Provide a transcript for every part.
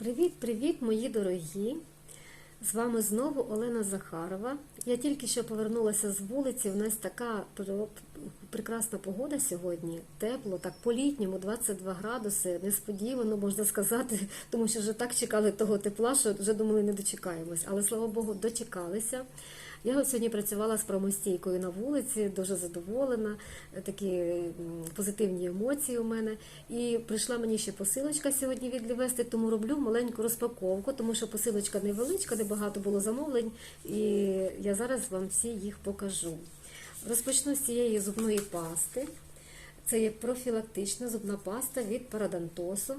Привіт-привіт, мої дорогі! З вами знову Олена Захарова. Я тільки що повернулася з вулиці. У нас така прекрасна погода сьогодні. Тепло, так по-літньому, 22 градуси. Несподівано можна сказати, тому що вже так чекали того тепла, що вже думали, не дочекаємось. Але слава Богу, дочекалися. Я от сьогодні працювала з промостійкою на вулиці, дуже задоволена, такі позитивні емоції у мене. І прийшла мені ще посилочка сьогодні від Лівести, тому роблю маленьку розпаковку, тому що посилочка невеличка, небагато було замовлень, і я зараз вам всі їх покажу. Розпочну з цієї зубної пасти. Це є профілактична зубна паста від парадонтосу.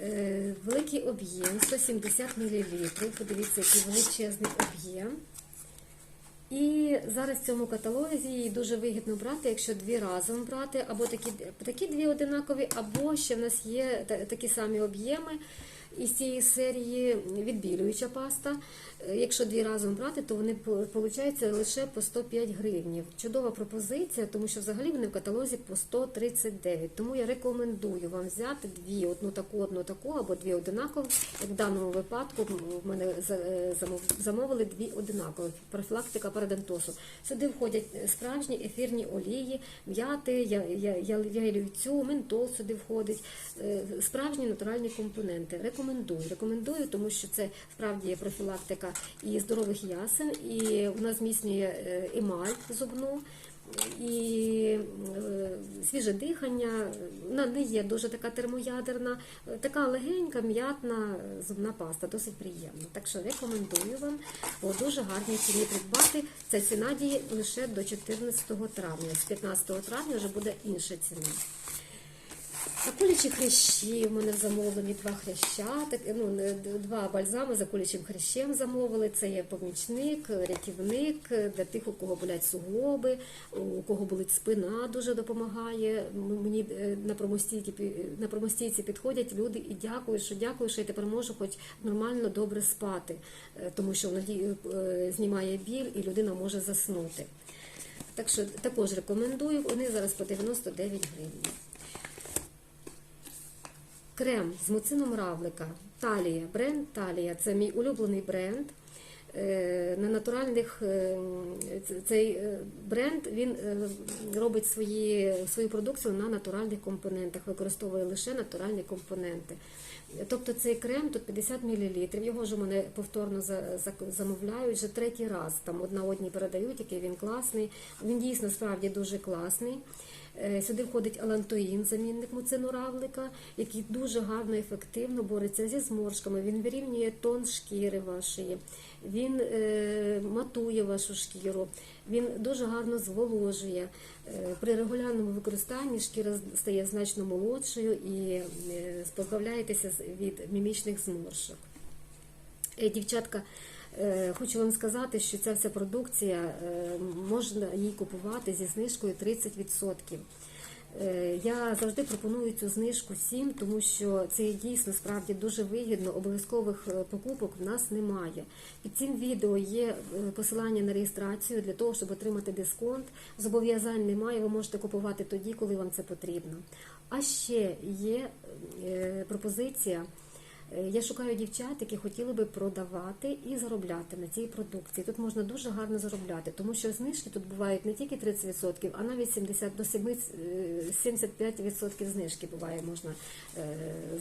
Е, Великий об'єм 170 мл. Подивіться, який величезний об'єм. І зараз в цьому каталозі її дуже вигідно брати, якщо дві разом брати, або такі, такі дві одинакові, або ще в нас є та- такі самі об'єми із цієї серії відбілююча паста. Е, Якщо дві разом брати, то вони виходить лише по 105 гривнів. Чудова пропозиція, тому що взагалі вони в каталозі по 139. Тому я рекомендую вам взяти дві, одну таку, одну таку, або дві одинакові. В даному випадку в мене е, замов- замовили дві одинакові. Профілактика парадонтосу. Сюди входять справжні ефірні олії, м'яти, ялівцю, ментол сюди входить. Е, Справжні натуральні компоненти. Рекомендую. Рекомендую, Рекомендую, тому що це справді є профілактика і здорових ясен, і вона зміцнює е, емаль зубну. І е, свіже дихання, вона не є дуже така термоядерна, е, така легенька, м'ятна зубна паста, досить приємна. Так що рекомендую вам по дуже гарній ціні придбати. Ця ціна діє лише до 14 травня. З 15 травня вже буде інша ціна. А кулячі хрящі в мене замовлені два хряща, так, ну, два бальзами за кулячим хрящем замовили. Це є помічник, рятівник для тих, у кого болять суглоби, у кого болить спина, дуже допомагає. Мені е, на промостійці, на промостійці підходять люди і дякую, що дякую, що я тепер можу хоч нормально добре спати, е, тому що воно е, знімає біль і людина може заснути. Так що також рекомендую. Вони зараз по 99 гривень. Крем з муцином равлика. Талія. Бренд Талія. Це мій улюблений бренд. Е, На натуральних е, цей е, бренд він робить свої, свою продукцію на натуральних компонентах, використовує лише натуральні компоненти. Тобто цей крем тут 50 мл, його ж у мене повторно за- за- замовляють вже третій раз. Там одна одній передають, який він класний. Він дійсно справді дуже класний. Е, Сюди входить алантоїн, замінник муциноравлика, який дуже гарно ефективно бореться зі зморшками. Він вирівнює тон шкіри вашої, він е, матує вашу шкіру, він дуже гарно зволожує. Е, При регулярному використанні шкіра стає значно молодшою і позбавляєтеся від мімічних зморшок. Дівчатка, хочу вам сказати, що ця вся продукція е, можна її купувати зі знижкою 30%. Е, Я завжди пропоную цю знижку всім, тому що це дійсно справді дуже вигідно. Обов'язкових е, покупок в нас немає. Під цим відео є е, посилання на реєстрацію для того, щоб отримати дисконт. Зобов'язань немає, ви можете купувати тоді, коли вам це потрібно. А ще є е, пропозиція. Е, Я шукаю дівчат, які хотіли би продавати і заробляти на цій продукції. Тут можна дуже гарно заробляти, тому що знижки тут бувають не тільки 30%, а навіть 70 до 7, е, 75% знижки буває можна е,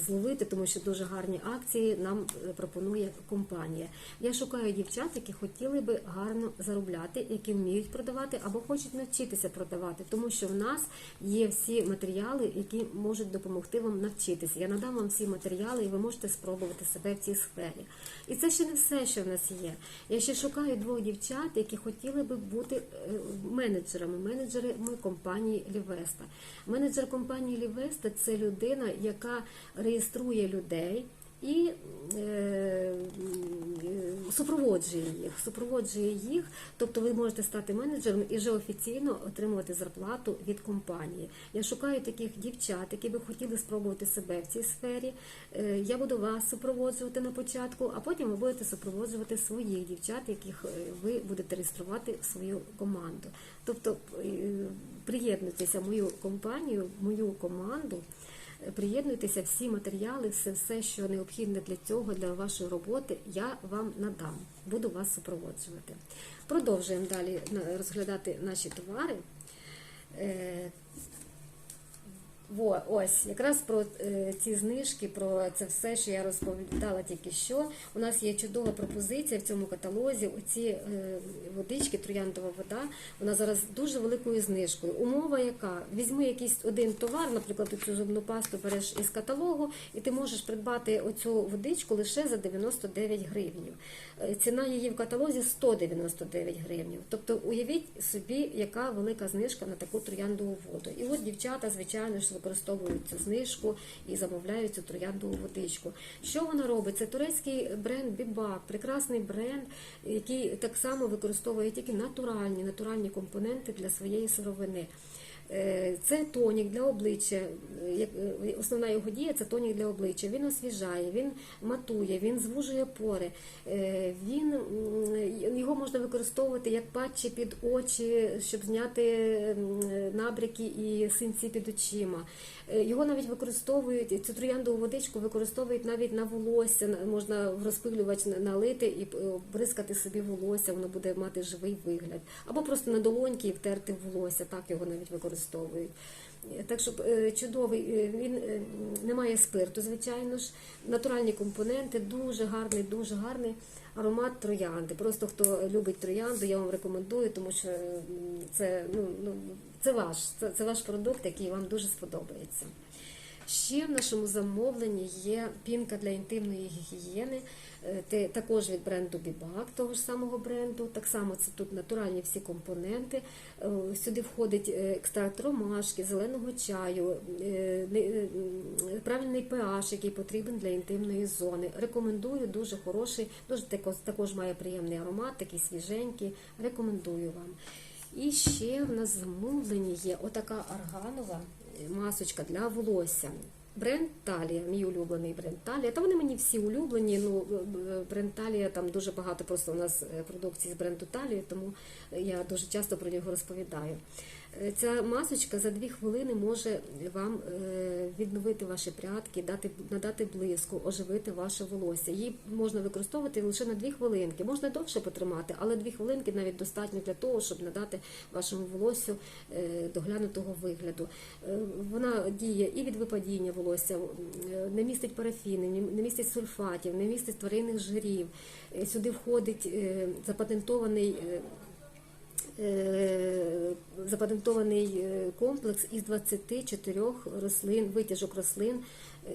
зловити, тому що дуже гарні акції нам пропонує компанія. Я шукаю дівчат, які хотіли би гарно заробляти, які вміють продавати або хочуть навчитися продавати, тому що в нас є всі матеріали, які можуть допомогти вам навчитися. Я надам вам всі матеріали, і ви можете спробувати себе в цій сфері. І це ще не все, що в нас є. Я ще шукаю двох дівчат, які хотіли би бути е, менеджерами, менеджерами компанії Лівеста. Менеджер компанії Лівеста це людина, яка реєструє людей. І е, супроводжує їх, супроводжує їх, тобто ви можете стати менеджером і вже офіційно отримувати зарплату від компанії. Я шукаю таких дівчат, які би хотіли спробувати себе в цій сфері. Е, Я буду вас супроводжувати на початку, а потім ви будете супроводжувати своїх дівчат, яких е, ви будете реєструвати в свою команду. Тобто приєднуйтеся в мою компанію, в мою команду. Приєднуйтеся, всі матеріали, все, все, що необхідне для цього, для вашої роботи, я вам надам. Буду вас супроводжувати. Продовжуємо далі розглядати наші товари. Во, ось якраз про е, ці знижки, про це все, що я розповідала тільки що. У нас є чудова пропозиція в цьому каталозі. Оці е, водички, трояндова вода, вона зараз дуже великою знижкою. Умова яка? Візьми якийсь один товар, наприклад, цю зубну пасту береш із каталогу, і ти можеш придбати оцю водичку лише за 99 гривень. Ціна її в каталозі 199 гривень. Тобто уявіть собі, яка велика знижка на таку трояндову воду. І от дівчата, звичайно ж, використовують цю знижку і замовляють цю трояндову водичку. Що вона робить? Це турецький бренд Бібак, прекрасний бренд, який так само використовує тільки натуральні, натуральні компоненти для своєї сировини. Е, Це тонік для обличчя. Е, е, Основна його дія це тонік для обличчя. Він освіжає, він матує, він звужує пори. Він його можна використовувати як патчі під очі, щоб зняти набряки і синці під очима. Його навіть використовують цю трояндову водичку, використовують навіть на волосся. Можна в розпилювач налити і бризкати собі волосся, воно буде мати живий вигляд. Або просто на долоньки і втерти волосся, так його навіть використовують. Е, Так що е, чудовий, е, він е, не має спирту, звичайно ж. Натуральні компоненти, дуже гарний, дуже гарний аромат троянди. Просто хто любить троянду, я вам рекомендую, тому що це, ну, ну, це ваш, це, це ваш продукт, який вам дуже сподобається. Ще в нашому замовленні є пінка для інтимної гігієни, е, також від бренду Бібак, того ж самого бренду. Так само це тут натуральні всі компоненти. Е, Сюди входить е, екстракт ромашки, зеленого чаю, правильний pH, який потрібен для інтимної зони. Рекомендую, дуже хороший, дуже також, має приємний аромат, такий свіженький. Рекомендую вам. І ще в нас замовлені є отака органова масочка для волосся. Бренд Талія, мій улюблений бренд Талія. Та вони мені всі улюблені. Ну, е, бренд Талія, там дуже багато просто у нас е, продукції з бренду Талії, тому я дуже часто про нього розповідаю. Е, Ця масочка за дві хвилини може вам е, відновити ваші прядки, дати, надати блиску, оживити ваше волосся. Її можна використовувати лише на дві хвилинки. Можна довше потримати, але дві хвилинки навіть достатньо для того, щоб надати вашому волоссю е, доглянутого вигляду. Вона діє і від випадіння волосся, не містить парафіни, не- містить сульфатів, не містить тваринних жирів. Сюди входить запатентований. Е, запатентований е, комплекс із 24 рослин, витяжок рослин, е,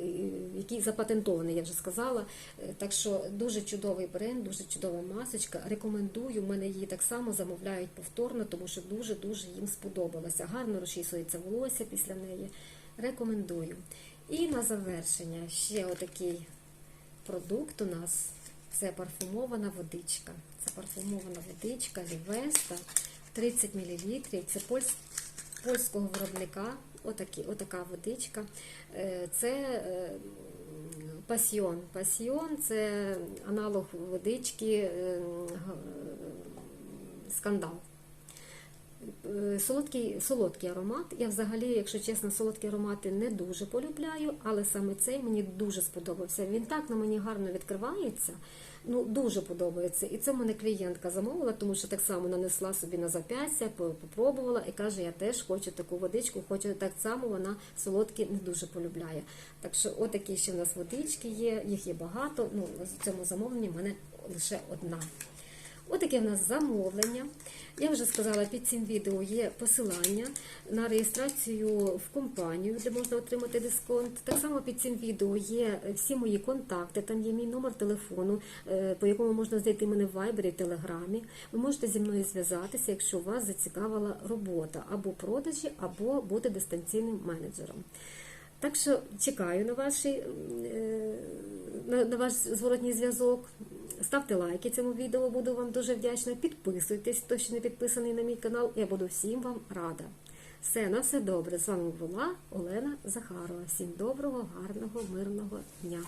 який запатентований, я вже сказала. Так що дуже чудовий бренд, дуже чудова масочка. Рекомендую, мене її так само замовляють повторно, тому що дуже-дуже їм сподобалося. Гарно розчісується волосся після неї. Рекомендую. І на завершення ще отакий продукт у нас. Це парфумована водичка. Це парфумована водичка Лівеста 30 мл. Це польсь, польського виробника. Отакі, отака водичка. Е, Це е, пасьйон. Пасьйон це аналог водички е, скандал. Солодкий, солодкий аромат. Я взагалі, якщо чесно, солодкі аромати не дуже полюбляю, але саме цей мені дуже сподобався. Він так на мені гарно відкривається. Ну, дуже подобається. І це мене клієнтка замовила, тому що так само нанесла собі на зап'ястя, попробувала і каже, я теж хочу таку водичку, хочу так само, вона солодкі не дуже полюбляє. Так що отакі ще в нас водички є, їх є багато. Ну, в цьому замовленні в мене лише одна. Отаке в нас замовлення. Я вже сказала, під цим відео є посилання на реєстрацію в компанію, де можна отримати дисконт. Так само під цим відео є всі мої контакти, там є мій номер телефону, е, по якому можна знайти мене в Viber і Телеграмі. Ви можете зі мною зв'язатися, якщо вас зацікавила робота або продажі, або бути дистанційним менеджером. Так що чекаю на, ваші, е, на ваш зворотній зв'язок. Ставте лайки цьому відео, буду вам дуже вдячна. Підписуйтесь, хто ще не підписаний на мій канал. Я буду всім вам рада. Все, на все добре. З вами була Олена Захарова. Всім доброго, гарного, мирного дня.